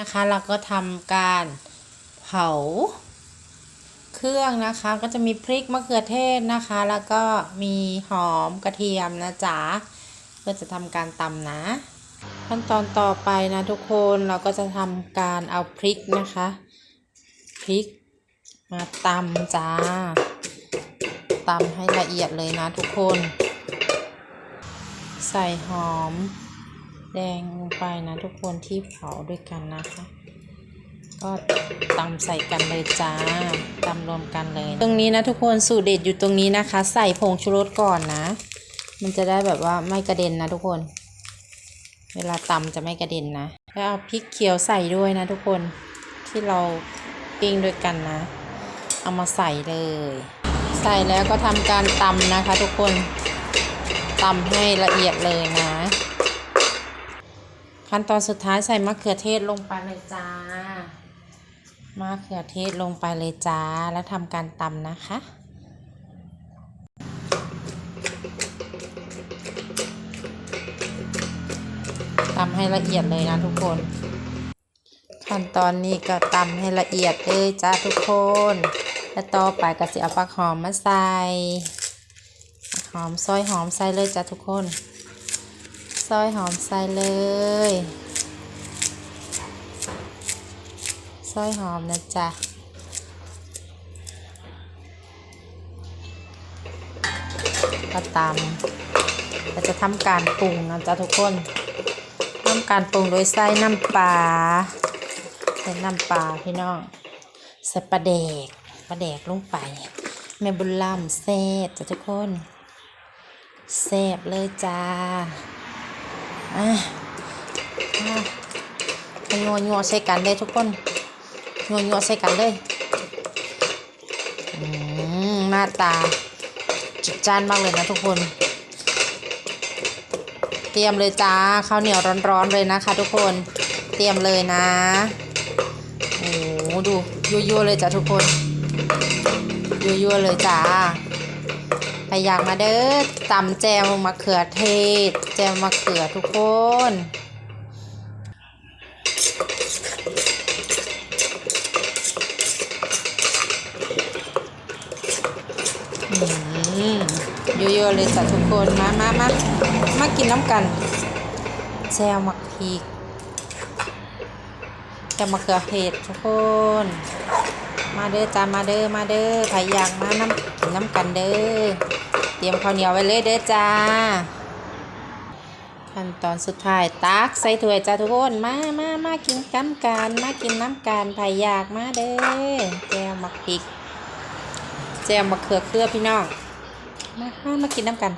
นะคะเราก็ทำการเผาเครื่องนะคะก็จะมีพริกมะเขือเทศนะคะ แล้วก็มีหอมกระเทียมนะจ๊ะเพื่อจะทำการตำนะ ขั้นตอนต่อไปนะทุกคนเราก็จะทำการเอาพริกนะคะพริกมาตำจ้าตำให้ละเอียดเลยนะทุกคน ใส่หอม แดงลงไปนะทุกคนที่เผาด้วยกันนะคะ ก็ตำใส่กันเลยจ้าตำรวมกันเลย ตรงนี้นะทุกคนสูตรเด็ดอยู่ตรงนี้นะคะ ใส่ผงชูรสก่อนนะ มันจะได้แบบว่าไม่กระเด็นนะทุกคน เวลาตำจะไม่กระเด็นนะแล้วเอาพริกเขียวใส่ด้วยนะทุกคนที่เราปิ้งด้วยกันนะ เอามาใส่เลย ใส่แล้วก็ทำการตำนะคะทุกคนตำให้ละเอียดเลยนะ ขั้นตอนสุดท้ายใส่มะเขือเทศลงไปเลยจ้ามะเขือเทศลงไปเลยจ้า แล้วทำการตำนะคะ ตำให้ละเอียดเลยนะทุกคน ขั้นตอนนี้ก็ตำให้ละเอียดเลยจ้าทุกคน แล้วต่อไปก็สิเอาผักหอมมาใส่หอมซอยหอมใส่เลยจ้าทุกคน ซอยหอมใส่เลย ซอยหอมนะจ๊ะก็ตำเราจะทำการปรุงนะจ๊ะทุกคนทำการปรุงโดยใส่น้ำปลาใส่น้ำปลาพี่น้องใส่ปลาแดกปลาแดกลงไปแม่บุญล่ำแซ่บจ้ะทุกคนแซ่บเลยจ้า อะอะยัวยัวใส่กันเลยทุกคนยัวยัวใส่กันเลยอืมหน้าตาจัดจ้านมากเลยนะทุกคน เตรียมเลยจ้าข้าวเหนียวร้อนๆเลยนะคะทุกคนเตรียมเลยนะโอ้โหดูยั่วๆเลยจ้ะทุกคนยั่วๆเลยจ้า ไปอยากมาเด้อตำแจวมะเขือเทศ แจวมะเขือทุกคนเยอะๆเลยจ้ะทุกคน มามามามากินน้ำกัน แจวมะพริกแจวมะเขือเทศทุกคน เด้อจ้ามาเด้อมาเด้อใครอยากมาน้ำน้ำกันเด้อเตรียมข้าวเหนียวไว้เลยเด้อจ้า ขั้นตอนสุดท้ายตักใส่ถ้วยจ้าทุกคนมามามากินน้ำกันมากินน้ำกันไผอยากมาเด้อแจวมะพริกแจวมะเขือเครือพี่น้องมามามากินน้ำกัน